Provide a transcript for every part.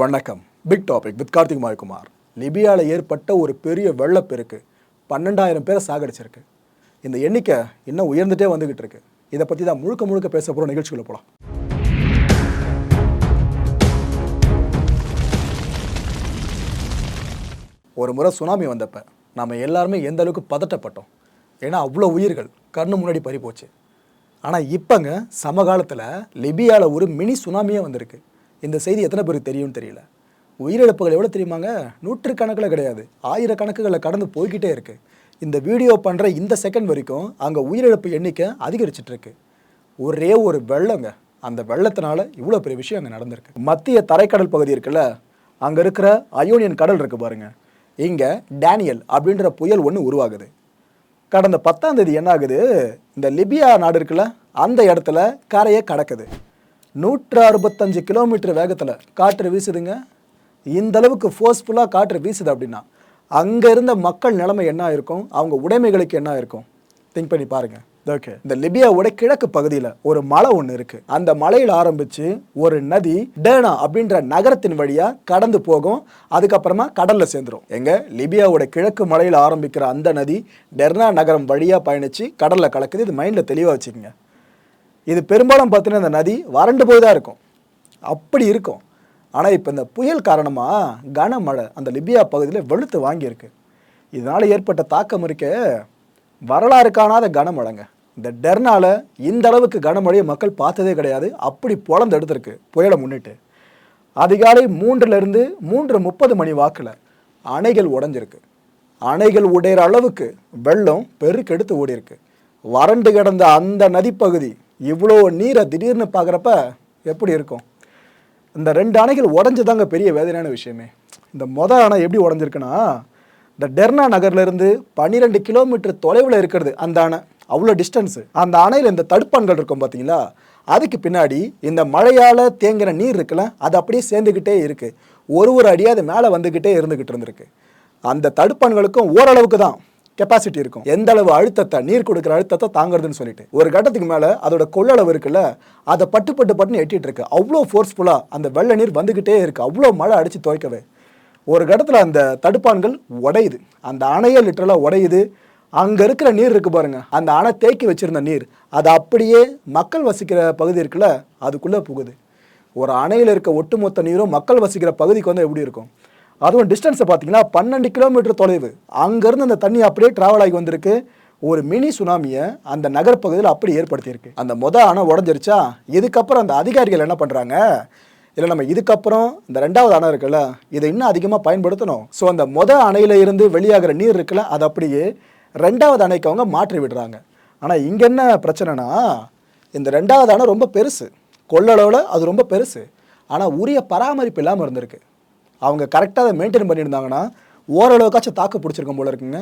வணக்கம். Big topic with Karthik Mayakumar லிபியாவில் ஏற்பட்ட ஒரு பெரிய வெள்ளப்பெருக்கு பன்னெண்டாயிரம் பேரை சாகடிச்சிருக்கு. இந்த எண்ணிக்கை இன்னும் உயர்ந்துட்டே வந்துகிட்டு இருக்கு. இதை பற்றி தான் முழுக்க முழுக்க பேச போகிற நிகழ்ச்சிகளை போகலாம் ஒரு முறை சுனாமி வந்தப்போ நம்ம எல்லாருமே எந்த அளவுக்கு பதட்டப்பட்டோம். ஏன்னா அவ்வளோ உயிர்கள் கண்ணு முன்னாடி பறி போச்சு. ஆனால் இப்போங்க சமகாலத்தில் லிபியாவில் ஒரு மினி சுனாமியே வந்திருக்கு. இந்த செய்தி எத்தனை பேருக்கு தெரியும்னு தெரியல. உயிரிழப்புகள் எவ்வளோ தெரியுமாங்க? நூற்றுக்கணக்கில் கிடையாது. ஆயிரக்கணக்குகளில் கடந்து போய்கிட்டே இருக்குது இந்த வீடியோ பண்ணுற இந்த செகண்ட் வரைக்கும் அங்கே உயிரிழப்பு எண்ணிக்கை அதிகரிச்சிட்ருக்கு. ஒரே ஒரு வெள்ளங்க. அந்த வெள்ளத்தினால இவ்வளோ பெரிய விஷயம் அங்கே நடந்திருக்கு. மத்திய தரைக்கடல் பகுதி இருக்குல்ல அங்கே இருக்கிற அயோனியன் கடல் இருக்குது பாருங்கள் இங்கே டேனியல் அப்படின்ற புயல் ஒன்று உருவாகுது. கடந்த பத்தாம் தேதி என்ன ஆகுது இந்த லிபியா நாடு இருக்குல்ல அந்த இடத்துல கரையை கடக்குது. நூற்று அறுபத்தஞ்சு கிலோமீட்டர் வேகத்தில் காற்று வீசுதுங்க. இந்த அளவுக்கு ஃபோர்ஸ்ஃபுல்லாக காற்று வீசுது அப்படின்னா அங்கே இருந்த மக்கள் நிலைமை என்ன இருக்கும் அவங்க உடைமைகளுக்கு என்ன இருக்கும் திங்க் பண்ணி பாருங்க. ஓகே இந்த லிபியாவோட கிழக்கு பகுதியில் ஒரு மலை ஒன்று இருக்கு. அந்த மலையில் ஆரம்பிச்சு ஒரு நதி டேனா அப்படின்ற நகரத்தின் வழியா கடந்து போகும். அதுக்கப்புறமா கடல்ல சேர்ந்துரும். எங்க? லிபியாவோட கிழக்கு மலையில் ஆரம்பிக்கிற அந்த நதி டெர்னா நகரம் வழியா பயணிச்சு கடல்ல கலக்குது. இது மைண்ட்ல தெளிவா வச்சுக்கோங்க. இது பெரும்பாலும் பார்த்தீங்கன்னா இந்த நதி வறண்டு போய் தான் இருக்கும். அப்படி இருக்கும். ஆனால் இப்போ இந்த புயல் காரணமாக கனமழை அந்த லிபியா பகுதியில் வெளுத்து வாங்கியிருக்கு. இதனால் ஏற்பட்ட தாக்கம் இருக்க வரலாறு காணாத கனமழைங்க. இந்த டெர்னால் இந்த அளவுக்கு கனமழையை மக்கள் பார்த்ததே கிடையாது. அப்படி பொழந்து எடுத்திருக்கு புயலை முன்னிட்டு. அதிகாலை மூன்றுலேருந்து மூன்று முப்பது மணி வாக்கில் அணைகள் உடஞ்சிருக்கு. அணைகள் உடையிற அளவுக்கு வெள்ளம் பெருக்கெடுத்து ஓடிருக்கு வறண்டு கிடந்த அந்த நதிப்பகுதி இவ்வளோ நீரை திடீர்னு பார்க்குறப்ப எப்படி இருக்கும்? இந்த ரெண்டு அணைகள் உடஞ்சதாங்க பெரிய வேதனையான விஷயமே. இந்த மொதல் அணை எப்படி உடஞ்சிருக்குன்னா இந்த டெர்னா நகர்லேருந்து பன்னிரெண்டு கிலோமீட்டர் தொலைவில் இருக்கிறது அந்த அணை. அவ்வளோ டிஸ்டன்ஸு அந்த அணையில் இந்த தடுப்பான்கள் இருக்கும் பார்த்தீங்களா அதுக்கு பின்னாடி இந்த மழையால் தேங்குகிற நீர் இருக்குல்ல அது அப்படியே சேர்ந்துக்கிட்டே இருக்குது ஒரு ஒரு அடியாக அது மேலே வந்துக்கிட்டே இருந்துக்கிட்டு இருந்திருக்கு. அந்த தடுப்பான்களுக்கும் ஓரளவுக்கு தான். கெப்பாசிட்டி இருக்கும். எந்த அளவு அழுத்தத்தை நீர் கொடுக்குற அழுத்தத்தை தாங்குறதுன்னு சொல்லிட்டு. ஒரு கட்டத்துக்கு மேலே அதோட கொள்ளளவு இருக்குல்ல அதை பட்டு பட்டு பட்டுன்னு எட்டிட்டு இருக்கு. அவ்வளோ ஃபோர்ஸ்ஃபுல்லாக அந்த வெள்ள நீர் வந்துக்கிட்டே இருக்கு. அவ்வளோ மழை அடித்து துவைக்கவே. ஒரு கட்டத்தில் அந்த தடுப்பான்கள் உடையுது. அந்த அணையை லிட்டரலாக உடையுது. அங்கே இருக்கிற நீர் இருக்கு பாருங்க. அந்த அணை தேக்கி வச்சிருந்த நீர் அது அப்படியே மக்கள் வசிக்கிற பகுதி இருக்குல்ல அதுக்குள்ளே புகுது. ஒரு அணையில் இருக்க ஒட்டுமொத்த நீரும் மக்கள் வசிக்கிற பகுதிக்கு வந்து எப்படி இருக்கும்? அதுவும் டிஸ்டன்ஸை பார்த்தீங்கன்னா பன்னெண்டு கிலோமீட்டர் தொலைவு. அங்கேருந்து அந்த தண்ணி அப்படியே ட்ராவல் ஆகி வந்திருக்கு. ஒரு மினி சுனாமியை அந்த நகர்ப்பகுதியில் அப்படி ஏற்படுத்தியிருக்கு. அந்த மொத அணை உடஞ்சிருச்சா? இதுக்கப்புறம் அந்த அதிகாரிகள் என்ன பண்ணுறாங்க இல்லை நம்ம இதுக்கப்புறம் இந்த ரெண்டாவது அணை இருக்குல்ல இதை இன்னும் அதிகமாக பயன்படுத்தணும். ஸோ அந்த மொத அணையில் இருந்து வெளியாகிற நீர் இருக்குல்ல அது அப்படியே ரெண்டாவது அணைக்கு அவங்க மாற்றி விடுறாங்க. ஆனால் இங்கே என்ன பிரச்சனைனா இந்த ரெண்டாவது அணை ரொம்ப பெருசு. கொள்ளளவில் அது ரொம்ப பெருசு. ஆனால் உரிய பராமரிப்பு இல்லாமல் இருந்திருக்கு. அவங்க கரெக்டாக அதை மெயின்டைன் பண்ணியிருந்தாங்கன்னா ஓரளவுக்காச்சும் தாக்கு பிடிச்சிருக்கும் போல இருக்குங்க.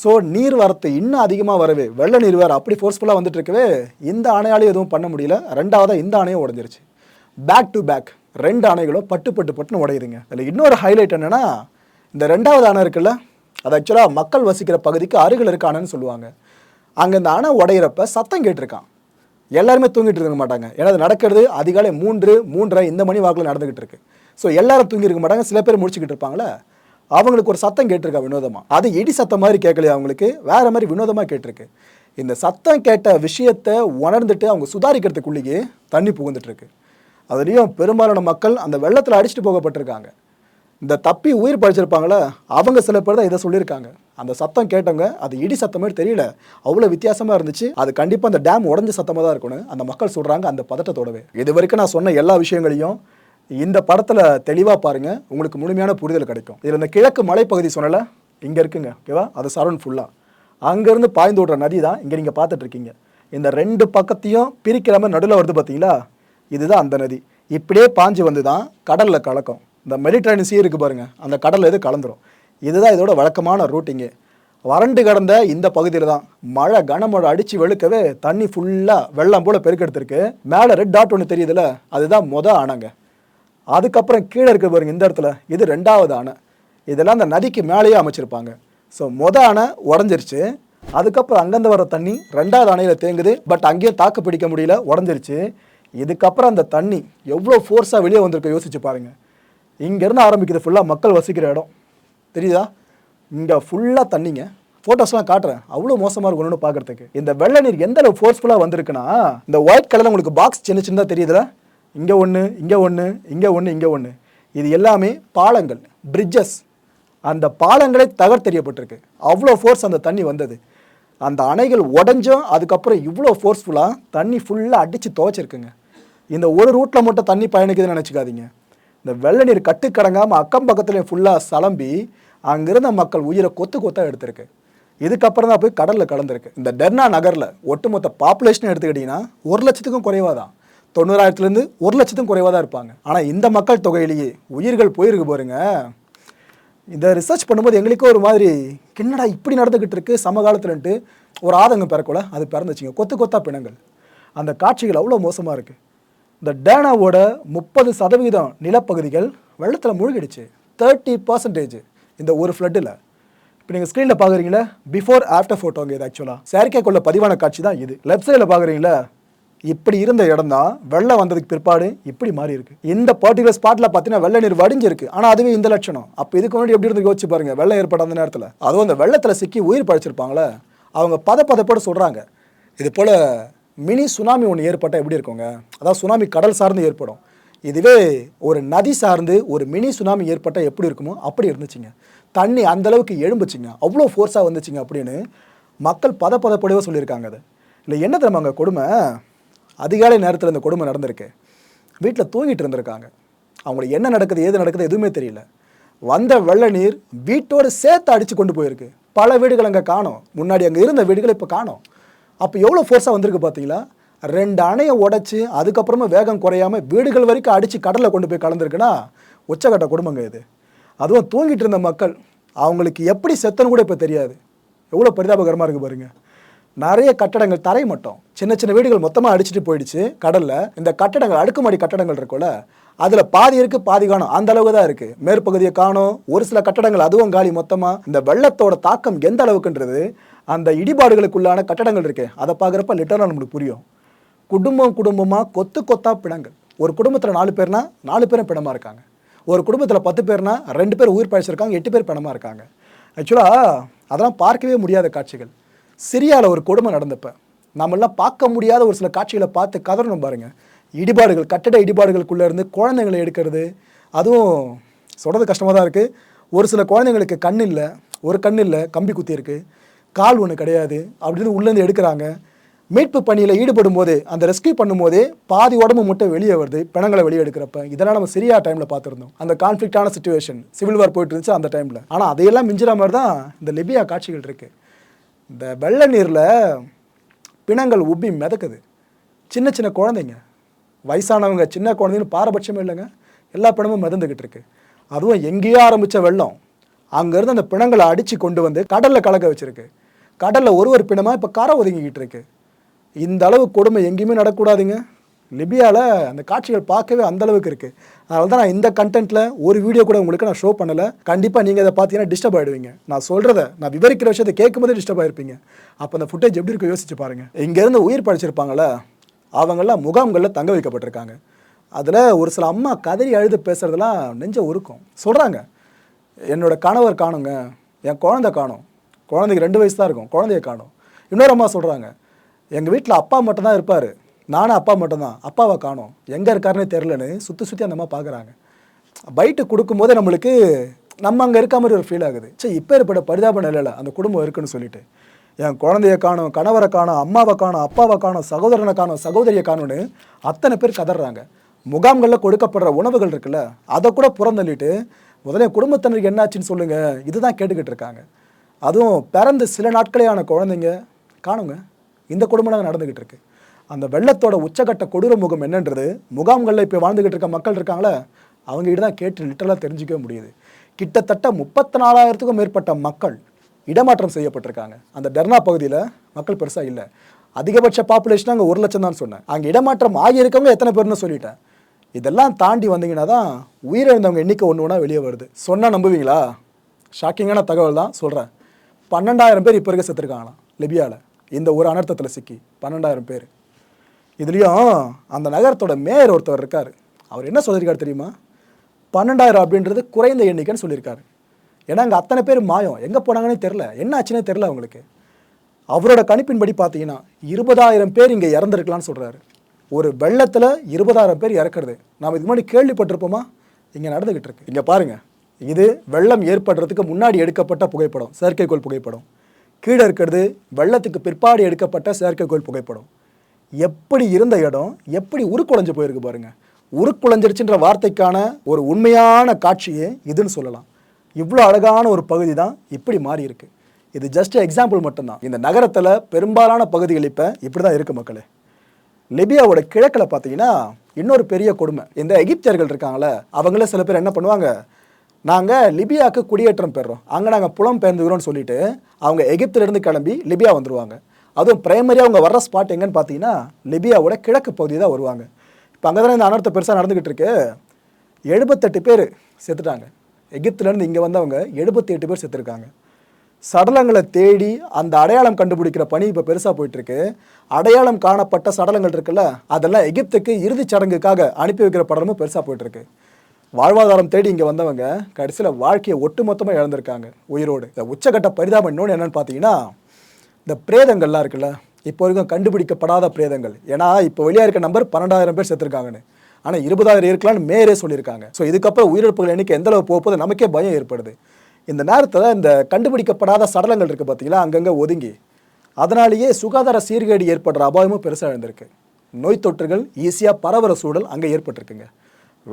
ஸோ நீர் வரத்து இன்னும் அதிகமாக வரவே வெள்ள நீர் வேறு அப்படி ஃபோர்ஸ்ஃபுல்லாக வந்துட்டு இருக்கவே இந்த அணையாலையும் எதுவும் பண்ண முடியல. ரெண்டாவதாக இந்த அணையும் உடஞ்சிருச்சு. பேக் டு பேக் ரெண்டு அணைகளும் பட்டு பட்டு பட்டுன்னு உடையுதுங்க. அதில் இன்னொரு ஹைலைட் என்னென்னா இந்த ரெண்டாவது அணை இருக்குல்ல அது ஆக்சுவலாக மக்கள் வசிக்கிற பகுதிக்கு அருகில் இருக்க அணைன்னு சொல்லுவாங்க. அங்கே இந்த அணை உடையிறப்ப சத்தம் கேட்டிருக்கான். எல்லாருமே தூங்கிட்டு இருக்க மாட்டாங்க. ஏன்னா அது நடக்கிறது அதிகாலை மூன்று மூன்றரை இந்த மணி வாக்கில் நடந்துகிட்டு இருக்கு. ஸோ எல்லாரும் தூங்கி இருக்க மாட்டாங்க. சில பேர் முடிச்சுக்கிட்டு இருப்பாங்களே அவங்களுக்கு ஒரு சத்தம் கேட்டிருக்கா வினோதமா? அது இடி சத்தம் மாதிரி கேட்கலையா அவங்களுக்கு? வேற மாதிரி வினோதமா கேட்டிருக்கு. இந்த சத்தம் கேட்ட விஷயத்தை உணர்ந்துட்டு அவங்க சுதாரிக்கிறதுக்குள்ளேயே தண்ணி புகுந்துட்டு இருக்கு அதுலேயும் பெரும்பாலான மக்கள் அந்த வெள்ளத்தில் அடிச்சுட்டு போகப்பட்டிருக்காங்க. இந்த தப்பி உயிர் பழிச்சிருப்பாங்களே அவங்க சில பேர் தான் இதை சொல்லியிருக்காங்க. அந்த சத்தம் கேட்டவங்க அது இடி சத்தம் மாதிரி தெரியல. அவ்வளோ வித்தியாசமாக இருந்துச்சு. அது கண்டிப்பாக அந்த டேம் உடஞ்ச சத்தமாக தான் இருக்கணும் அந்த மக்கள் சொல்கிறாங்க அந்த பதட்டத்தோடவே. இது வரைக்கும் நான் சொன்ன எல்லா விஷயங்களையும் இந்த படத்தில் தெளிவாக பாருங்க. உங்களுக்கு முழுமையான புரிதல் கிடைக்கும். இதில் இந்த கிழக்கு மலைப்பகுதி சொன்னல இங்கே இருக்குங்க. ஓகேவா? அது சரௌண்ட் ஃபுல்லாக அங்கேருந்து பாய்ந்து விடுற நதி தான் இங்கே நீங்கள் பார்த்துட்ருக்கீங்க இந்த ரெண்டு பக்கத்தையும் பிரிக்கிற மாதிரி நடுவில் வருது பார்த்தீங்களா இதுதான் அந்த நதி. இப்படியே பாஞ்சு வந்து தான் கடலில் கலக்கும். இந்த மெடிட்ரேனியன் சீ இருக்குது பாருங்கள் அந்த கடலில் இது கலந்துரும். இதுதான் இதோட வழக்கமான ரூட்டிங்கு வறண்டு கிடந்த இந்த பகுதியில் தான் மழை கனமழை அடித்து வெளுக்கவே தண்ணி ஃபுல்லாக வெள்ளம் போல் பெருக்கெடுத்திருக்கு. மேலே ரெட் டாட் ஒன்று தெரியுதுல்ல அதுதான் மொதல் அணைங்க அதுக்கப்புறம் கீழே இருக்க பாருங்க இந்த இடத்துல. இது ரெண்டாவது அணை இதெல்லாம் அந்த நதிக்கு மேலேயே அமைச்சிருப்பாங்க. ஸோ மொத அணை உடஞ்சிருச்சு. அதுக்கப்புறம் அங்கேருந்து வர தண்ணி ரெண்டாவது அணையில் தேங்குது. பட் அங்கேயும் தாக்கு பிடிக்க முடியல உடஞ்சிருச்சு. இதுக்கப்புறம் அந்த தண்ணி எவ்வளோ ஃபோர்ஸாக வெளியே வந்திருக்க யோசிச்சு பாருங்க. இங்கேருந்து ஆரம்பிக்குது ஃபுல்லாக மக்கள் வசிக்கிற இடம். தெரியுதா? இங்கே ஃபுல்லாக தண்ணிங்க. ஃபோட்டோஸ்லாம் காட்டுறேன். அவ்வளோ மோசமாக இருக்கும் ஒன்று பார்க்குறதுக்கு. இந்த வெள்ள நீர் எந்த அளவு ஃபோர்ஸ்ஃபுல்லாக வந்திருக்குன்னா இந்த ஒயிட் கலரில் உங்களுக்கு பாக்ஸ் சின்ன சின்னதாக தெரியுதுல? இங்கே ஒன்று இங்கே ஒன்று இங்கே ஒன்று இங்கே ஒன்று இது எல்லாமே பாலங்கள் பிரிட்ஜஸ் அந்த பாலங்களே தகர்த்தெறியப்பட்டிருக்கு. அவ்வளோ ஃபோர்ஸ் அந்த தண்ணி வந்தது. அந்த அணைகள் உடஞ்சும் அதுக்கப்புறம் இவ்வளோ ஃபோர்ஸ்ஃபுல்லாக தண்ணி ஃபுல்லாக அடித்து துவைச்சிருக்குங்க. இந்த ஒரு ரூட்டில் மட்டும் தண்ணி பயணிக்குதுன்னு நினச்சிக்காதீங்க. இந்த வெள்ள நீர் கட்டுக்கடங்காமல் அக்கம் பக்கத்துலேயும் ஃபுல்லாக சலம்பி அங்கிருந்த மக்கள் உயிரை கொத்து கொத்தாக எடுத்திருக்கு. இதுக்கப்புறம் தான் போய் கடலில் கலந்துருக்கு. இந்த டெர்னா நகரில் ஒட்டுமொத்த பாப்புலேஷன் எடுத்துக்கிட்டிங்கன்னா ஒரு லட்சத்துக்கும் குறைவாக தான். தொண்ணூறாயிரத்துலேருந்து ஒரு லட்சத்துக்கும் குறைவாக தான் இருப்பாங்க. ஆனால் இந்த மக்கள் தொகையிலேயே உயிர்கள் போயிருக்கு பாருங்க. இந்த ரிசர்ச் பண்ணும்போது எங்களுக்கே ஒரு மாதிரி என்னடா இப்படி நடந்துக்கிட்டு இருக்கு? சமகாலத்துலன்ட்டு ஒரு ஆதங்கம் பிறக்கல அது பிறந்துச்சுங்க. கொத்து கொத்தா பிணங்கள். அந்த காட்சிகள் அவ்வளோ மோசமாக இருக்குது இந்த டேனாவோட முப்பது சதவீதம் நிலப்பகுதிகள் வெள்ளத்தில் மூழ்கிடுச்சு. தேர்ட்டி பர்சன்டேஜ் இந்த ஒரு ஃப்ளட்டில் இப்போ நீங்கள் ஸ்க்ரீனில் பார்க்குறீங்களா பிஃபோர் ஆஃப்டர் ஃபோட்டோங்க இது ஆக்சுவலாக செயற்கைக்குள்ள பதிவான காட்சி தான் இது. லெஃப்ட் சைடில் பார்க்குறீங்களா இப்படி இருந்த இடம் தான் வெள்ளம் வந்ததுக்கு பிற்பாடு இப்படி மாறி இருக்கு. இந்த பர்டிகுலர் ஸ்பாட்டில் பார்த்தீங்கன்னா வெள்ள நீர் வடிஞ்சிருக்கு. ஆனால் அதுவே இந்த லட்சணம். அப்போ இதுக்கு முன்னாடி எப்படி இருந்து யோசிச்சு பாருங்க. வெள்ளம் ஏற்பட்ட அந்த நேரத்தில். அதுவும் அந்த வெள்ளத்தில் சிக்கி உயிர் பழிச்சிருப்பாங்களே. அவங்க பத பதப்போட சொல்கிறாங்க இது போல் மினி சுனாமி ஒன்று ஏற்பட்டால் எப்படி இருக்குங்க? அதாவது சுனாமி கடல் சார்ந்து ஏற்படும். இதுவே ஒரு நதி சார்ந்து ஒரு மினி சுனாமி ஏற்பட்டால் எப்படி இருக்குமோ அப்படி இருந்துச்சுங்க. தண்ணி அந்தளவுக்கு எழும்புச்சிங்க எழும்புச்சுங்க. அவ்வளோ ஃபோர்ஸாக வந்துச்சுங்க அப்படின்னு மக்கள் பத பதப்படவே சொல்லியிருக்காங்க அது. இல்லை என்ன தெரியுமாங்க கொடுமை? அதிகாலை நேரத்தில் இந்த கொடுமை நடந்திருக்கு. வீட்டில் தூங்கிட்டு இருந்திருக்காங்க. அவங்களுக்கு என்ன நடக்குது ஏது நடக்குது எதுவுமே தெரியல. வந்த வெள்ள நீர் வீட்டோடு சேர்த்து அடித்து கொண்டு போயிருக்கு. பல வீடுகள் அங்கே காணோம். முன்னாடி அங்கே இருந்த வீடுகள் இப்போ காணோம். அப்போ எவ்வளோ ஃபோர்ஸாக வந்திருக்கு பார்த்தீங்களா ரெண்டு அணையை உடச்சி அதுக்கப்புறமா வேகம் குறையாம வீடுகள் வரைக்கும் அடித்து கடலில் கொண்டு போய் கலந்துருக்குன்னா உச்சக்கட்ட குடும்பங்க இது. அதுவும் தூங்கிட்டு இருந்த மக்கள் அவங்களுக்கு எப்படி செத்தன்னு கூட இப்போ தெரியாது. எவ்வளோ பரிதாபகரமாக இருக்குது பாருங்கள் நிறைய கட்டடங்கள் தரை மட்டும் சின்ன சின்ன வீடுகள் மொத்தமாக அடிச்சிட்டு போயிடுச்சு கடலில். இந்த கட்டடங்கள் அடுக்குமாடி கட்டடங்கள் இருக்கும்ல அதில் பாதி இருக்கு பாதி காணும். அந்த அளவுக்கு தான் இருக்கு. மேற்பகுதியை காணும். ஒரு சில கட்டடங்கள் அதுவும் காலி மொத்தமாக இந்த வெள்ளத்தோட தாக்கம் எந்த அளவுக்குன்றது அந்த இடிபாடுகளுக்குள்ளான கட்டடங்கள் இருக்கு அதை பார்க்குறப்ப லிட்டராக நம்மளுக்கு புரியும். குடும்பம் குடும்பமாக கொத்து கொத்தா பிணங்கள். ஒரு குடும்பத்தில் நாலு பேர்னா நாலு பேரும் பிணமாக இருக்காங்க. ஒரு குடும்பத்தில் பத்து பேர்னா ரெண்டு பேர் உயிர் பழிச்சிருக்காங்க எட்டு பேர் பிணமாக இருக்காங்க. ஆக்சுவலாக அதெல்லாம் பார்க்கவே முடியாத காட்சிகள். சிரியாவில் ஒரு கொடுமை நடந்தப்ப நம்மளாம் பார்க்க முடியாத ஒரு சில காட்சிகளை பார்த்து கதறணும் பாருங்கள் இடிபாடுகள் கட்டட இடிபாடுகளுக்குள்ளே இருந்து குழந்தைங்களை எடுக்கிறது அதுவும் சொல்கிறது கஷ்டமாக தான் இருக்குது ஒரு சில குழந்தைங்களுக்கு கண் இல்லை ஒரு கண் இல்லை கம்பி குத்தி இருக்குது கால் ஒன்று கிடையாது அப்படின்னு உள்ளேருந்து எடுக்கிறாங்க. மீட்பு பணியில் ஈடுபடும் போது அந்த ரெஸ்கியூ பண்ணும்போதே பாதி உடம்பு மட்டும் வெளியே வருது பிணங்களை வெளியே எடுக்கிறப்ப. இதெல்லாம் நம்ம சிரியா டைமில் பார்த்துருந்தோம். அந்த கான்ஃப்ளிக்டான சுச்சுவேஷன் சிவில் வார் போயிட்டு இருந்துச்சு அந்த டைமில் ஆனால் அதையெல்லாம் மிஞ்சிற மாதிரி தான் இந்த லிபியா காட்சிகள் இருக்குது இந்த வெள்ள நீரில் பிணங்கள் உப்பி மிதக்குது. சின்ன சின்ன குழந்தைங்க வயசானவங்க சின்ன குழந்தைன்னு பாரபட்சமே இல்லைங்க. எல்லா பிணமும் மிதந்துக்கிட்டு இருக்கு. அதுவும் எங்கேயோ ஆரம்பித்த வெள்ளம். அங்கேருந்து அந்த பிணங்களை அடித்து கொண்டு வந்து கடலில் கலக்க வச்சுருக்கு. கடலில் ஒரு ஒரு பிணமாக இப்போ கரை ஒதுங்கிக்கிட்டு இருக்கு. இந்த அளவு கொடுமை எங்கேயுமே நடக்கூடாதுங்க லிபியாவில் அந்த காட்சிகள் பார்க்கவே அந்தளவுக்கு இருக்குது அதனால தான் நான் இந்த கண்டென்ட்டில் ஒரு வீடியோ கூட உங்களுக்கு நான் ஷோ பண்ணலை. கண்டிப்பாக நீங்கள் அதை பார்த்தீங்கன்னா டிஸ்டர்ப் ஆகிடுவீங்க நான் சொல்கிறத நான் விவரிக்கிற விஷயத்தை கேட்கும்போது டிஸ்டர்ப் ஆகிருப்பீங்க அப்போ அந்த ஃபுட்டேஜ் எப்படி இருக்கும் யோசிச்சு பாருங்கள் இங்கேருந்து உயிர் பழிச்சிருப்பாங்களே அவங்கெல்லாம் முகாம்களில் தங்க வைக்கப்பட்டிருக்காங்க. அதில் ஒரு சில அம்மா கதறி அழுது பேசுகிறதெல்லாம் நெஞ்ச உருக்கும். சொல்கிறாங்க என்னோட கணவர் காணுங்க என் குழந்தை காணும். குழந்தைக்கு ரெண்டு வயசு தான் இருக்கும் குழந்தைய காணும். இன்னொரு அம்மா சொல்கிறாங்க எங்கள் வீட்டில் அப்பா மட்டும்தான் இருப்பார். நானும் அப்பா மட்டும்தான். அப்பாவை காணும். எங்கே இருக்காருன்னு தெரிலன்னு சுற்றி சுற்றி அந்த அம்மா பார்க்குறாங்க பைட்டு கொடுக்கும்போதே நம்மளுக்கு நம்ம அங்கே இருக்க மாதிரி ஒரு ஃபீல் ஆகுது. சரி இப்போ ஏற்பட்ட பரிதாப நிலையில் அந்த குடும்பம் இருக்குன்னு சொல்லிட்டு. என் குழந்தைய காணும் கணவரை காணும் அம்மாவை காணும் அப்பாவை காணும் சகோதரனை காணும் சகோதரியை காணும்னு அத்தனை பேர் கதறாங்க. முகாம்களில் கொடுக்கப்படுற உணவுகள் இருக்குல்ல அதை கூட புறந்தள்ளிட்டு முதல்ல குடும்பத்தினருக்கு என்னாச்சுன்னு சொல்லுங்கள் இதுதான் கேட்டுக்கிட்டு இருக்காங்க. அதுவும் பிறந்து சில நாட்களே ஆன குழந்தைங்க காணுங்க. இந்த குடும்பம் நடந்துக்கிட்டு இருக்கு. அந்த வெள்ளத்தோட உச்சகட்ட கொடூர முகம் என்னன்றது முகாம்களில் இப்போ வாழ்ந்துக்கிட்டு இருக்க மக்கள் இருக்காங்களே அவங்ககிட்ட தான் கேட்டு லிட்டரலாக தெரிஞ்சிக்கவே முடியுது. கிட்டத்தட்ட முப்பத்தி நாலாயிரத்துக்கும் மேற்பட்ட மக்கள் இடமாற்றம் செய்யப்பட்டிருக்காங்க. அந்த டெர்னா பகுதியில் மக்கள் பெருசாக இல்லை. அதிகபட்ச பாப்புலேஷன் அங்கே ஒரு லட்சம் தான் சொன்னேன். அங்கே இடமாற்றம் ஆகியிருக்கவங்க எத்தனை பேர்னு சொல்லிட்டேன். இதெல்லாம் தாண்டி வந்தீங்கன்னா தான் உயிரிழந்தவங்க எண்ணிக்கை ஒன்று ஒன்றா வெளியே வருது. சொன்னால் நம்புவீங்களா? ஷாக்கிங்கான தகவல் தான் சொல்கிறேன் பன்னெண்டாயிரம் பேர் இப்போ இருக்க செத்துருக்காங்களாம் லிபியாவில் இந்த ஒரு அனர்த்தத்தில் சிக்கி பன்னெண்டாயிரம் பேர். இதுலேயும் அந்த நகரத்தோட மேயர் ஒருத்தர் இருக்கார். அவர் என்ன சொல்லியிருக்காரு தெரியுமா? பன்னெண்டாயிரம் அப்படின்றது குறைந்த எண்ணிக்கைன்னு சொல்லியிருக்காரு ஏன்னா அங்கே அத்தனை பேர் மாயம். எங்கே போனாங்கன்னே தெரில என்ன ஆச்சுன்னே தெரில அவங்களுக்கு. அவரோட கணிப்பின்படி பார்த்தீங்கன்னா இருபதாயிரம் பேர் இங்கே இறந்துருக்கலாம்னு சொல்கிறாரு ஒரு வெள்ளத்தில் இருபதாயிரம் பேர் இறக்குறது. நாம் இதுக்கு முன்னாடி கேள்விப்பட்டிருப்போமா? இங்கே நடந்துக்கிட்டு இருக்கு. இங்கே பாருங்கள் இது வெள்ளம் ஏற்படுறதுக்கு முன்னாடி எடுக்கப்பட்ட புகைப்படம். செயற்கைக்கோள் புகைப்படம். கீழே இருக்கிறது வெள்ளத்துக்கு பிற்பாடு எடுக்கப்பட்ட செயற்கைக்கோள் புகைப்படம். எப்படி இருந்த இடம் எப்படி உருக்குலைஞ்சு போயிருக்கு பாருங்க. உருக்குலைஞ்சிருச்சுன்ற வார்த்தைக்கான ஒரு உண்மையான காட்சியே இதுன்னு சொல்லலாம். இவ்வளோ அழகான ஒரு பகுதி தான் இப்படி மாறி இருக்கு. இது ஜஸ்ட் எக்ஸாம்பிள் மட்டும்தான். இந்த நகரத்தில் பெரும்பாலான பகுதிகள் இப்போ இப்படி தான் இருக்கு மக்களே. லிபியாவோட கிழக்கில் பார்த்தீங்கன்னா இன்னொரு பெரிய கொடுமை. இந்த எகிப்தியர்கள் இருக்காங்களே அவங்களே சில பேர் என்ன பண்ணுவாங்க? நாங்கள் லிபியாவுக்கு குடியேற்றம் பெறுறோம் அங்கே நாங்கள் புலம் பெயர்ந்துக்கிறோம்னு சொல்லிட்டு அவங்க எகிப்திலேருந்து கிளம்பி லிபியா வந்துடுவாங்க அதுவும் பிரைமரியாக அவங்க வர்ற ஸ்பாட் எங்கன்னு பார்த்தீங்கன்னா லிபியாவோட கிழக்கு பகுதி தான் வருவாங்க. இப்போ அங்கே தானே இந்த அனர்த்தம் பெருசாக நடந்துக்கிட்டு இருக்கு. எழுபத்தெட்டு பேர் செத்துட்டாங்க. எகிப்துலேருந்து இங்கே வந்தவங்க எழுபத்தி எட்டு பேர் செத்துருக்காங்க. சடலங்களை தேடி அந்த அடையாளம் கண்டுபிடிக்கிற பணி இப்போ பெருசாக போயிட்டுருக்கு அடையாளம் காணப்பட்ட சடலங்கள் இருக்குல்ல அதெல்லாம் எகிப்துக்கு இறுதிச் சடங்குக்காக அனுப்பி வைக்கிற படமும் பெருசாக போயிட்டுருக்கு வாழ்வாதாரம் தேடி இங்கே வந்தவங்க கடைசியில் வாழ்க்கையை ஒட்டுமொத்தமாக இழந்திருக்காங்க உயிரோடு. இந்த உச்சக்கட்ட பரிதாபம் இன்னொன்று என்னென்னு பார்த்தீங்கன்னா இந்த பிரேதங்கள்லாம் இருக்குல்ல இப்போ வரைக்கும் கண்டுபிடிக்கப்படாத பிரேதங்கள். ஏன்னா இப்போ வெளியாக இருக்க நம்பர் பன்னெண்டாயிரம் பேர் செத்துருக்காங்கன்னு. ஆனால் இருபதாயிரம் இருக்கலாம்னு மேரே சொல்லியிருக்காங்க. ஸோ இதுக்கப்புறம் உயிரிழப்புகள் எண்ணிக்கை எந்தளவு போகுது நமக்கே பயம் ஏற்படுது. இந்த நேரத்தில் இந்த கண்டுபிடிக்கப்படாத சடலங்கள் இருக்குது பார்த்தீங்களா அங்கங்கே ஒதுங்கி. அதனாலேயே சுகாதார சீர்கேடு ஏற்படுற அபாயமும் பெருசாக எழுந்திருக்கு. நோய் தொற்றுகள் ஈஸியாக பரவுற சூழல் அங்கே ஏற்பட்டிருக்குங்க.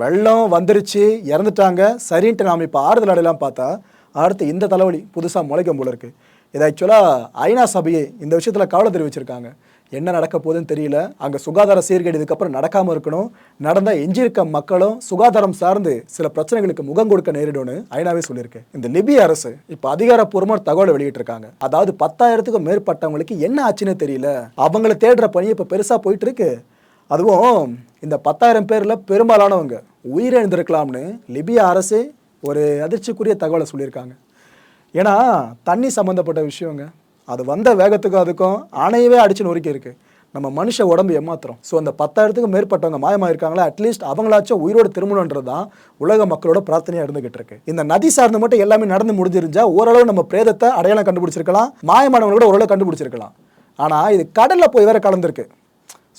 வெள்ளம் வந்துருச்சு இறந்துட்டாங்க. சரின்ட்டு நாம் இப்போ ஆறுதல் அடையலாம் பார்த்தா அடுத்து இந்த தலைவலி புதுசாக முளைக்கும் போல இருக்குது இது ஆக்சுவலாக ஐநா சபையை இந்த விஷயத்தில் கவலை தெரிவிச்சிருக்காங்க. என்ன நடக்க போகுதுன்னு தெரியல. அங்கே சுகாதார சீர்கேடு இதுக்கப்புறம் நடக்காமல் இருக்கணும். நடந்த எஞ்சியிருக்க மக்களும் சுகாதாரம் சார்ந்து சில பிரச்சனைகளுக்கு முகம் கொடுக்க நேரிடும்னு ஐநாவே சொல்லியிருக்கு. இந்த லிபிய அரசு இப்போ அதிகாரப்பூர்வமாக தகவலை வெளியிட்டிருக்காங்க. அதாவது பத்தாயிரத்துக்கும் மேற்பட்டவங்களுக்கு என்ன ஆச்சுன்னு தெரியல. அவங்கள தேடுற பணி இப்போ பெருசாக போயிட்டு இருக்கு அதுவும் இந்த பத்தாயிரம் பேரில் பெரும்பாலானவங்க உயிரிழந்திருக்கலாம்னு லிபிய அரசு ஒரு அதிர்ச்சிக்குரிய தகவலை சொல்லியிருக்காங்க. ஏன்னா தண்ணி சம்மந்தப்பட்ட விஷயங்க. அது வந்த வேகத்துக்கும் அதுக்கும் அணையவே அடிச்சு நொறுக்கி இருக்கு. நம்ம மனுஷ உடம்பு ஏமாத்துறோம். ஸோ அந்த பத்தாயிரத்துக்கும் மேற்பட்டவங்க மாயமாக இருக்காங்களா அட்லீஸ்ட் அவங்களாச்சும் உயிரோடு திரும்பணுன்றது தான் உலக மக்களோட பிரார்த்தனையாக இருந்துகிட்டு இருக்கு. இந்த நதி சார்ந்து மட்டும் எல்லாமே நடந்து முடிஞ்சிருந்தா ஓரளவு நம்ம பிரேதத்தை அடையாளம் கண்டுபிடிச்சிருக்கலாம். மாயமானவங்களோட ஓரளவு கண்டுபிடிச்சிருக்கலாம். ஆனால் இது கடலில் போய் வேற கலந்துருக்கு.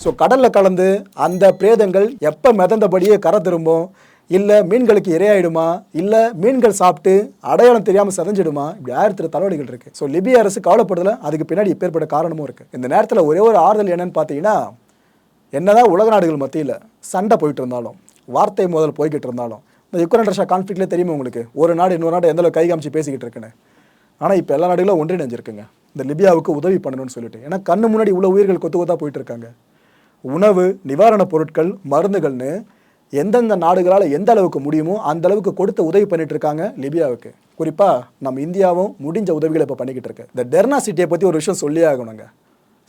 ஸோ கடலில் கலந்து அந்த பிரேதங்கள் எப்போ மிதந்தபடியே கரை திரும்பும்? இல்லை மீன்களுக்கு இரையாயிடுமா? இல்லை மீன்கள் சாப்பிட்டு அடையாளம் தெரியாமல் செதஞ்சிடுமா? இப்படி ஆயிரத்தி தலைவலிகள் இருக்குது ஸோ லிபிய அரசு கவலைப்படுதல அதுக்கு பின்னாடி இப்பேற்பட்ட காரணமும் இருக்குது இந்த நேரத்தில் ஒரே ஒரு ஆறுதல் என்னன்னு பார்த்தீங்கன்னா என்னதான் உலக நாடுகள் மத்தியில் சண்டை போயிட்டு இருந்தாலும் வார்த்தை மோதல் போய்கிட்டு இருந்தாலும் இந்த யுக்ரைன் ரஷ்யா கான்ஃப்ளிக்ட்லேயே தெரியுமா உங்களுக்கு? ஒரு நாடு இன்னொரு நாடு எந்த கை காமிச்சு பேசிக்கிட்டு இருக்குன்னு. ஆனால் இப்போ எல்லா நாடுகளும் ஒன்றிணைஞ்சிருக்குங்க. இந்த லிபியாவுக்கு உதவி பண்ணணும்னு சொல்லிட்டு. ஏன்னா கண்ணு முன்னாடி உள்ள உயிர்கள் கொத்து கொத்தா போயிட்டு இருக்காங்க. உணவு நிவாரணப் பொருட்கள் மருந்துகள்னு எந்தெந்த நாடுகளால் எந்த அளவுக்கு முடியுமோ அந்த அளவுக்கு கொடுத்து உதவி பண்ணிட்டு இருக்காங்க லிபியாவுக்கு. குறிப்பாக நம்ம இந்தியாவும் முடிஞ்ச உதவிகளை இப்போ பண்ணிக்கிட்டு இருக்கு. இந்த டெர்னா சிட்டியை பற்றி ஒரு விஷயம் சொல்லியே ஆகணுங்க.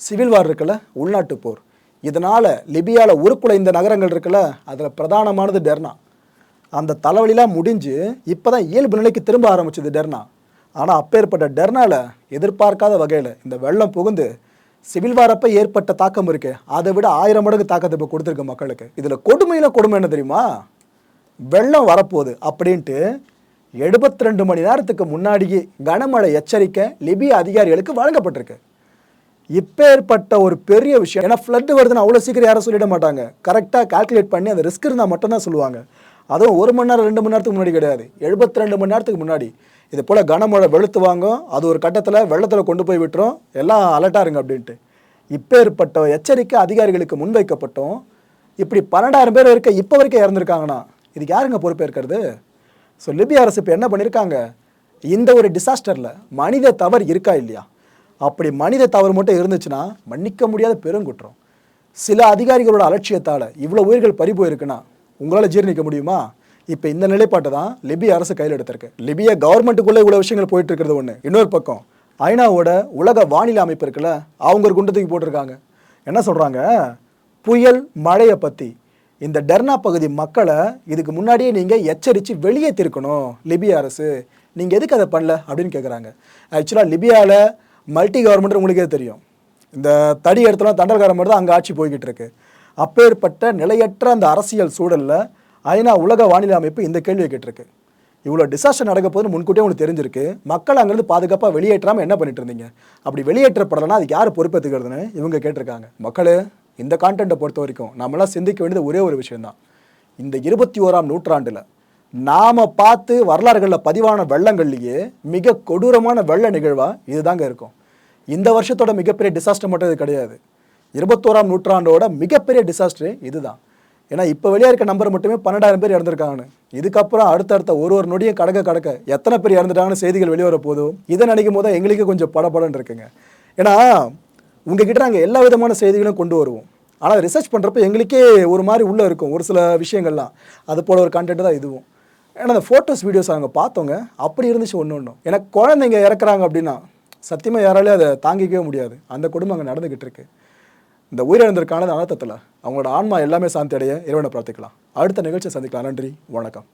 சிவில் வார் இருக்குல்ல உள்நாட்டு போர். இதனால் லிபியாவில் உருக்குலைந்த நகரங்கள் இருக்குல்ல அதில் பிரதானமானது டெர்னா. அந்த தலைவலிலாம் முடிஞ்சு இப்போ தான் இயல்பு நிலைக்கு திரும்ப ஆரம்பிச்சது டெர்னா. ஆனால் அப்பேற்பட்ட டெர்னாவில் எதிர்பார்க்காத வகையில் இந்த வெள்ளம் புகுந்து சிவில் வாரப்ப ஏற்பட்ட தாக்கம் இருக்கு. அதை விட ஆயிரம் மடங்கு தாக்கத்தை இப்போ கொடுத்துருக்கு மக்களுக்கு. இதில் கொடுமையில கொடுமை என்ன தெரியுமா? வெள்ளம் வரப்போகுது அப்படின்ட்டு எழுபத்தி ரெண்டு மணி நேரத்துக்கு முன்னாடியே கனமழை எச்சரிக்கை லிபிய அதிகாரிகளுக்கு வழங்கப்பட்டிருக்கு. இப்பேற்பட்ட ஒரு பெரிய விஷயம் ஏன்னா ஃப்ளட் வருதுன்னு அவ்வளோ சீக்கிரம் யாரும் சொல்லிட மாட்டாங்க. கரெக்டாக கால்குலேட் பண்ணி அந்த ரிஸ்க் இருந்தால் மட்டும்தான் சொல்லுவாங்க. அதுவும் ஒரு மணி நேரம் ரெண்டு மணி நேரத்துக்கு முன்னாடி கிடையாது. எழுபத்தி ரெண்டு மணி நேரத்துக்கு முன்னாடி. இது போல் கனமழை வெளுத்து வாங்கும் அது ஒரு கட்டத்தில் வெள்ளத்தில் கொண்டு போய் விட்டுரும். எல்லாம் அலர்ட்டாக இருங்க அப்படின்ட்டு. இப்பேற்பட்ட எச்சரிக்கை அதிகாரிகளுக்கு முன்வைக்கப்பட்டோம். இப்படி பன்னெண்டாயிரம் பேர் இருக்க இப்போ வரைக்கும் இறந்துருக்காங்கண்ணா. இதுக்கு யாருங்க பொறுப்பேற்கிறது? ஸோ லிபியா அரசு இப்போ என்ன பண்ணியிருக்காங்க இந்த ஒரு டிசாஸ்டரில் மனித தவறு இருக்கா இல்லையா? அப்படி மனித தவறு மட்டும் இருந்துச்சுன்னா மன்னிக்க முடியாத பெருங்குற்றம். சில அதிகாரிகளோட அலட்சியத்தால் இவ்வளோ உயிர்கள் பறி போயிருக்குன்னா உங்களால் ஜீரணிக்க முடியுமா? இப்போ இந்த நிலைப்பாட்டை தான் லிபிய அரசு கையில் எடுத்திருக்கு. லிபிய கவர்மெண்ட்டுக்குள்ளே இவ்வளோ விஷயங்கள் போயிட்டு இருக்கிறது ஒன்று இன்னொரு பக்கம் ஐநாவோட உலக வானிலை அமைப்பு இருக்குல்ல அவங்க ஒரு குண்டத்துக்கு போட்டிருக்காங்க. என்ன சொல்கிறாங்க புயல் மழையை பற்றி இந்த டெர்னா பகுதி மக்களை இதுக்கு முன்னாடியே நீங்கள் எச்சரித்து வெளியேற்றிருக்கணும் லிபிய அரசு. நீங்கள் எதுக்கு அதை பண்ணல அப்படின்னு கேட்குறாங்க ஆக்சுவலாக லிபியாவில் மல்டி கவர்மெண்ட் உங்களுக்கே தெரியும்? இந்த தடி இடத்துல தண்டல்கார மட்டும் தான் அங்கே ஆட்சி போய்கிட்டு இருக்கு. அப்பேற்பட்ட நிலையற்ற அந்த அரசியல் சூழலில் ஐநா உலக வானிலை அமைப்பு இந்த கேள்வியை கேட்டிருக்கு. இவ்வளோ டிசாஸ்டர் நடக்க போதுன்னு முன்கூட்டியே உங்களுக்கு தெரிஞ்சிருக்கு. மக்கள் அங்கேருந்து பாதுகாப்பாக வெளியேற்றாமல் என்ன பண்ணிட்டு இருந்தீங்க? அப்படி வெளியேற்றப்படலைன்னா அதுக்கு யார் பொறுப்பேற்றுக்கிறதுன்னு இவங்க கேட்டிருக்காங்க. மக்களே இந்த கான்டென்ட்டை பொறுத்த வரைக்கும் நம்மளாம் சிந்திக்க வேண்டியது ஒரே ஒரு விஷயம்தான். இந்த இருபத்தி ஓராம் நூற்றாண்டில் நாம் பார்த்து வரலாறுகளில் பதிவான வெள்ளங்கள்லேயே மிக கொடூரமான வெள்ள நிகழ்வாக இதுதாங்க இருக்கும். இந்த வருஷத்தோட மிகப்பெரிய டிசாஸ்டர் மட்டும் இது கிடையாது. இருபத்தோராம் நூற்றாண்டோட மிகப்பெரிய டிசாஸ்டர் இதுதான். ஏன்னா இப்போ வெளியே இருக்க நம்பர் மட்டுமே பன்னெண்டாயிரம் பேர் இறந்துருக்காங்கன்னு. இதுக்கப்புறம் அடுத்தடுத்த ஒரு ஒரு நொடியும் கடக்க கடக்க எத்தனை பேர் இறந்துட்டாங்கன்னு செய்திகள் வெளியே வர போதும் இதை நினைக்கும் போது எங்களுக்கு கொஞ்சம் படபடன்னு இருக்குங்க. ஏன்னா உங்ககிட்ட நாங்கள் எல்லா விதமான செய்திகளும் கொண்டு வருவோம். ஆனால் ரிசர்ச் பண்ணுறப்ப எங்களுக்கே ஒரு மாதிரி உள்ளே இருக்கும் ஒரு சில விஷயங்கள்லாம். அது போல ஒரு கண்டென்ட் தான் இதுவும். ஏன்னா அந்த ஃபோட்டோஸ் வீடியோஸ் அவங்க பார்த்தோங்க அப்படி இருந்துச்சு ஒன்று ஒன்றும் ஏன்னா குழந்தைங்க இறக்குறாங்க அப்படின்னா சத்தியமாக யாராலையும் அதை தாங்கிக்கவே முடியாது. அந்த குடும்பம் அங்கே நடந்துக்கிட்டு இருக்குது இந்த உயிரிழந்திருக்கான அனர்த்தத்தில் அவங்களோட ஆன்மா எல்லாமே சாந்தி அடைய இறைவனை பிரார்த்திக்கலாம். அடுத்த நிகழ்ச்சியை சந்திக்கலாம். நன்றி. வணக்கம்.